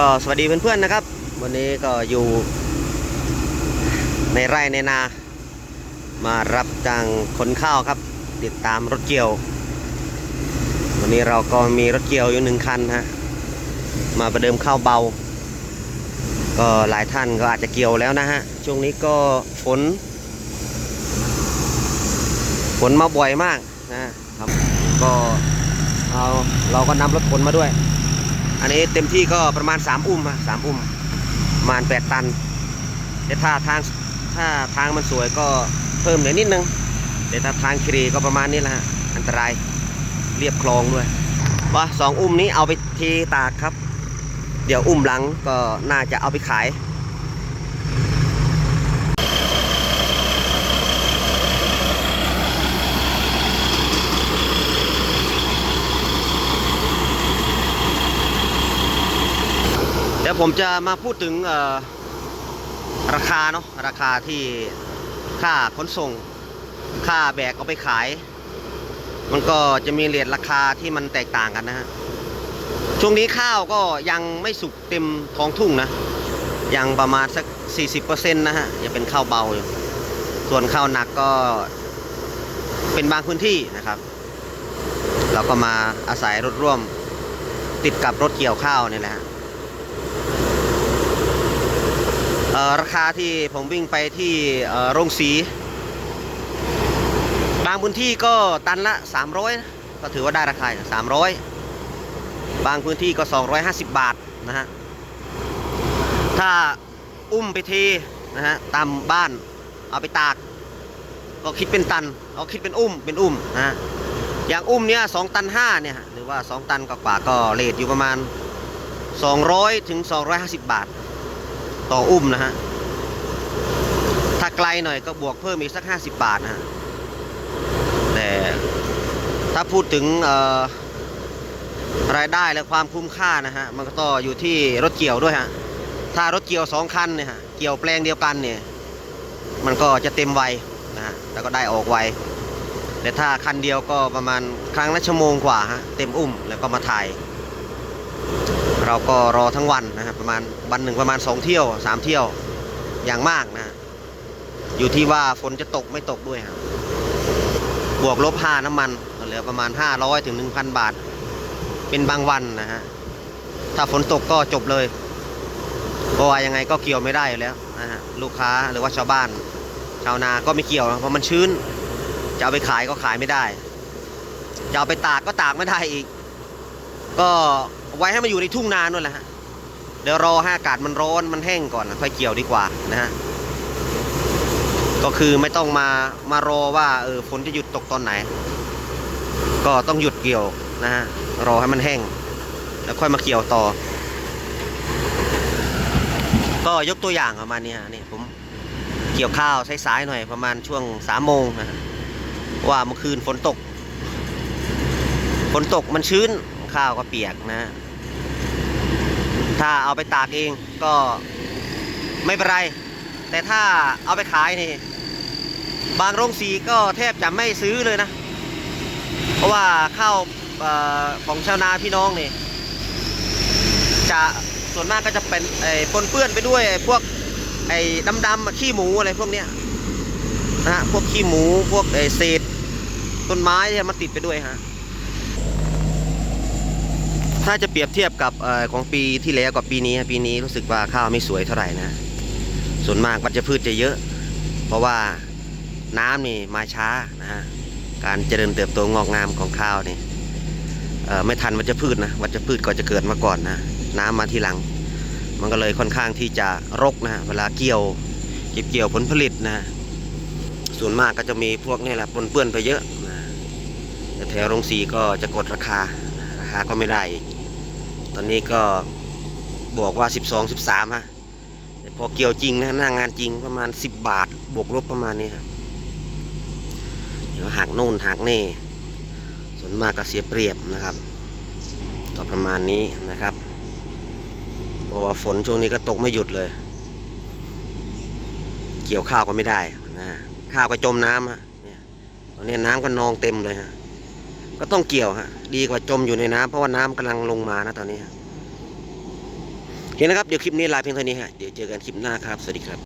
ก็สวัสดีเพื่อนๆนะครับ วันนี้ก็อยู่ในไร่ในนา มารับจ้างขนข้าวครับ ติดตามรถเกี่ยว วันนี้เราก็มีรถเกี่ยวอยู่หนึ่งคันฮะมาประเดิมข้าวเบา ก็หลายท่านก็อาจจะเกี่ยวแล้วนะฮะช่วงนี้ก็ฝนฝนมาบ่อยมากนะครับก็เอาเราก็นำรถขนมาด้วย อันนี้เต็มที่ก็ประมาณ 3 อุ้มอะสามอุ้มประมาณ 8 ตันแต่ถ้าทางถ้าทางมันสวยก็เพิ่มหน่อยนิดนึงแต่ถ้าทางครีก็ประมาณนี้แหละฮะอันตรายเรียบคลองด้วยว่าสองอุ้มนี้เอาไปทีตากครับ เดี๋ยวอุ้มหลังก็น่าจะเอาไปขาย เดี๋ยวผมจะมาพูดถึงราคาเนาะราคาที่ค่าขนส่ง ค่าแบกเอาไปขาย มันก็จะมีเรทราคาที่มันแตกต่างกันนะฮะช่วงนี้ข้าวก็ยังไม่สุกเต็มท้องทุ่งนะ ยังประมาณสัก 40%นะฮะยังเป็นข้าวเบาอยู่ส่วนข้าวหนักก็เป็นบางพื้นที่นะครับ เราก็มาอาศัยรถร่วมติดกับรถเกี่ยวข้าวนี่แหละฮะ เอ่อ ราคาที่ผมวิ่งไปที่โรงสี บางพื้นที่ก็ตันละ 300 ก็ถือว่าได้ราคา 300 บางพื้นที่ก็ 250 บาทนะฮะ ถ้าอุ้มไปเทนะฮะตามบ้านเอาไปตาก ก็คิดเป็นตันเอาคิดเป็นอุ้มเป็นอุ้มนะฮะอย่างอุ้มเนี้ย2ตัน5เนี่ยหรือว่า 2 ตันกว่าก็เรทอยู่ประมาณ 200ถึง250 บาท ต่ออุ้มนะฮะ ถ้าไกลหน่อยก็บวกเพิ่มอีกสัก 50 บาทนะฮะ แต่ถ้าพูดถึงรายได้และความคุ้มค่านะฮะ มันก็ต้ออยู่ที่รถเกี่ยวด้วยฮะ ถ้ารถเกี่ยวสองคันเนี่ยฮะ เกี่ยวแปลงเดียวกันเนี่ย มันก็จะเต็มไวนะฮะ แล้วก็ได้ออกไวแต่ถ้าคันเดียวก็ประมาณครั้งละชั่วโมงกว่าฮะ เต็มอุ้มแล้วก็มาถ่าย เราก็รอทั้งวันนะครับประมาณวันหนึ่งประมาณ 2 เที่ยว 3 เที่ยวอย่างมากนะฮะอยู่ที่ว่าฝนจะตกไม่ตกด้วยครับบวกลบค่าน้ำมันเหลือประมาณ 500ถึง1,000 บาท เป็นบางวันนะฮะถ้าฝนตกก็จบเลยเพราะว่ายังไงก็เกี่ยวไม่ได้อยู่แล้วนะฮะลูกค้าหรือว่าชาวบ้าน ชาวนาก็ไม่เกี่ยวเพราะมันชื้น จะเอาไปขายก็ขายไม่ได้ จะเอาไปตากก็ตากไม่ได้อีก ก็ ไว้ให้มันอยู่ในทุ่งนานู่นแหละฮะเดี๋ยวรอให้อากาศมันร้อนมันแห้งก่อนค่อยเกี่ยวดีกว่านะฮะก็คือไม่ต้องมามารอว่าเออฝนจะหยุดตกตอนไหน ก็ต้องหยุดเกี่ยวนะฮะรอให้มันแห้ง แล้วค่อยมาเกี่ยวต่อ ก็ยกตัวอย่างประมาณนี้ฮะนี่ผมเกี่ยวข้าวสายๆหน่อยประมาณช่วงสามโมงนะฮะว่าเมื่อคืนฝนตกฝนตกมันชื้นข้าวก็เปียกนะ ถ้าเอาไปตากเองก็ไม่เป็นไร แต่ถ้าเอาไปขายนี่ บางโรงสีก็แทบจะไม่ซื้อเลยนะ เพราะว่าข้าวออของชาวนาพี่น้องนี่ จะส่วนมากก็จะเป็นไอ้ปนเปื้อนไปด้วยพวกไอ้ดำๆขี้หมูอะไรพวกเนี้ยนะฮะพวกขี้หมูพวกไอ้เศษต้นไม้ที่มันติดไปด้วยฮะ ถ้าจะเปรียบเทียบกับอของปีที่แล้วกับปีนี้ปีนี้รู้สึกว่าข้าวไม่สวยเท่าไหร่นะ ส่วนมากวัชพืชจะเยอะ เพราะว่าน้ำนี่มาช้านะฮะการเจริญเติบโตงอกงามของข้าวนี่ไม่ทันวัชพืชนะวัชพืชก็จะเกิดมาก่อนนะ น้ำมาทีหลัง มันก็เลยค่อนข้างที่จะรกนะเวลาเกี่ยวเก็บเกี่ยวผลผลิตนะ ส่วนมากก็จะมีพวกนี่แหละปนเปื้อนไปเยอะนะแต่แถวโรงสีก็จะกดราคาราคาก็ไม่ได้อีก ตอนนี้ก็บอกว่า 12 13ฮะแต่พอเกี่ยวจริงนะหน้างานจริงประมาณ 10 บาท บวกลบประมาณนี้ครับเดี๋ยวหักโน่นหักนี่ส่วนมากก็เสียเปรียบนะครับก็ประมาณนี้นะครับเพราะว่าฝนช่วงนี้ก็ตกไม่หยุดเลย เกี่ยวข้าวก็ไม่ได้นะข้าวก็จมน้ำฮะเนี่ยตอนนี้น้ำก็นองเต็มเลยฮะ ก็ต้องเกี่ยวฮะดีกว่าจมอยู่ในน้ำเพราะว่าน้ำกำลังลงมานะตอนนี้ฮะโอเคนะครับ เดี๋ยวคลิปนี้ลาเพียงเท่านี้ฮะเดี๋ยวเจอกันคลิปหน้าครับ สวัสดีครับ